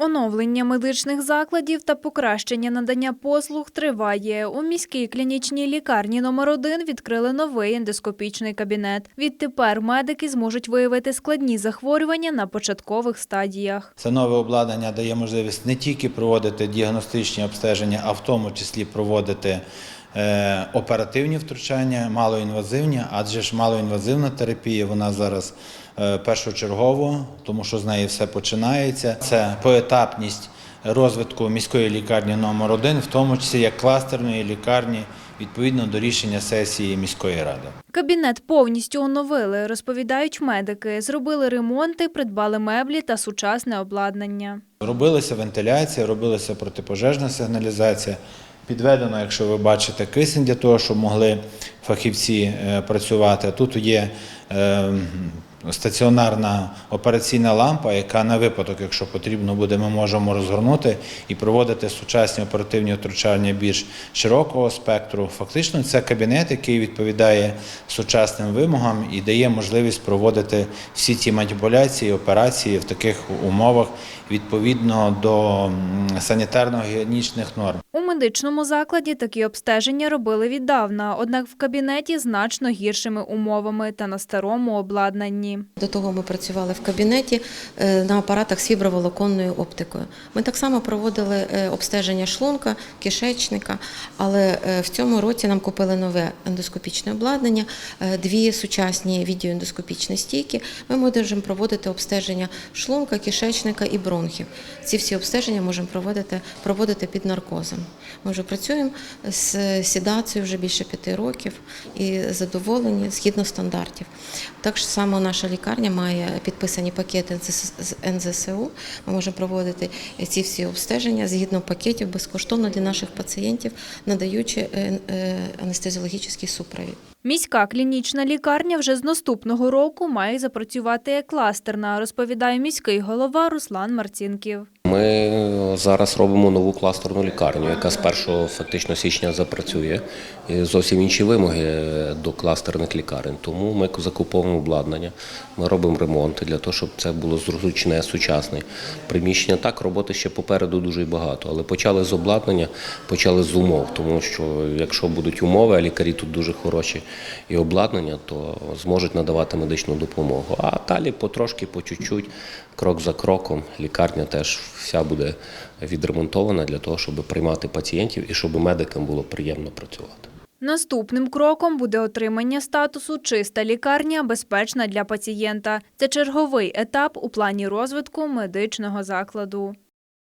Оновлення медичних закладів та покращення надання послуг триває. У міській клінічній лікарні номер 1 відкрили новий ендоскопічний кабінет. Відтепер медики зможуть виявити складні захворювання на початкових стадіях. Це нове обладнання дає можливість не тільки проводити діагностичні обстеження, а в тому числі проводити е, оперативні втручання, малоінвазивні, адже ж малоінвазивна терапія вона зараз першочергово, тому що з неї все починається. Це поетапність розвитку міської лікарні номер 1 в тому числі як кластерної лікарні, відповідно до рішення сесії міської ради. Кабінет повністю оновили, розповідають медики. Зробили ремонти, придбали меблі та сучасне обладнання. Робилася вентиляція, робилася протипожежна сигналізація. Підведено, якщо ви бачите, кисень для того, щоб могли фахівці е, працювати. Тут є е, стаціонарна операційна лампа, яка на випадок, якщо потрібно буде, ми можемо розгорнути і проводити сучасні оперативні втручання більш широкого спектру. Фактично, це кабінет, який відповідає сучасним вимогам і дає можливість проводити всі ці маніпуляції, операції в таких умовах відповідно до санітарно-гігієнічних норм. У медичному закладі такі обстеження робили віддавна, однак в кабінеті значно гіршими умовами та на старому обладнанні. До того ми працювали в кабінеті е, на апаратах з фіброволоконною оптикою. Ми так само проводили е, обстеження шлунка, кишечника, але е, в цьому році нам купили нове ендоскопічне обладнання, дві сучасні відеоендоскопічні стійки. Ми можемо проводити обстеження шлунка, кишечника і бронхів. Ці всі обстеження можемо проводити, проводити під наркозом. Ми вже працюємо з сідацією вже більше п'яти років і задоволені згідно стандартів. Так само наша лікарня має підписані пакети з НЗСУ. Ми можемо проводити ці всі обстеження згідно пакетів безкоштовно для наших пацієнтів, надаючи е, е, анестезіологічний супровід. Міська клінічна лікарня вже з наступного року має запрацювати як кластерна, розповідає міський голова Руслан Марцінків. Ми зараз робимо нову кластерну лікарню, яка з 1 фактично січня запрацює. І зовсім інші вимоги до кластерних лікарень. Тому ми закуповуємо обладнання, ми робимо ремонти для того, щоб це було зручне, сучасне приміщення. Так, роботи ще попереду дуже багато, але почали з обладнання, почали з умов, тому що якщо будуть умови, а лікарі тут дуже хороші і обладнання, то зможуть надавати медичну допомогу. А далі потрошки, по чуть-чуть, крок за кроком, лікарня теж вся буде відремонтована для того, щоб приймати пацієнтів і щоб медикам було приємно працювати. Наступним кроком буде отримання статусу чиста лікарня, безпечна для пацієнта. Це черговий етап у плані розвитку медичного закладу.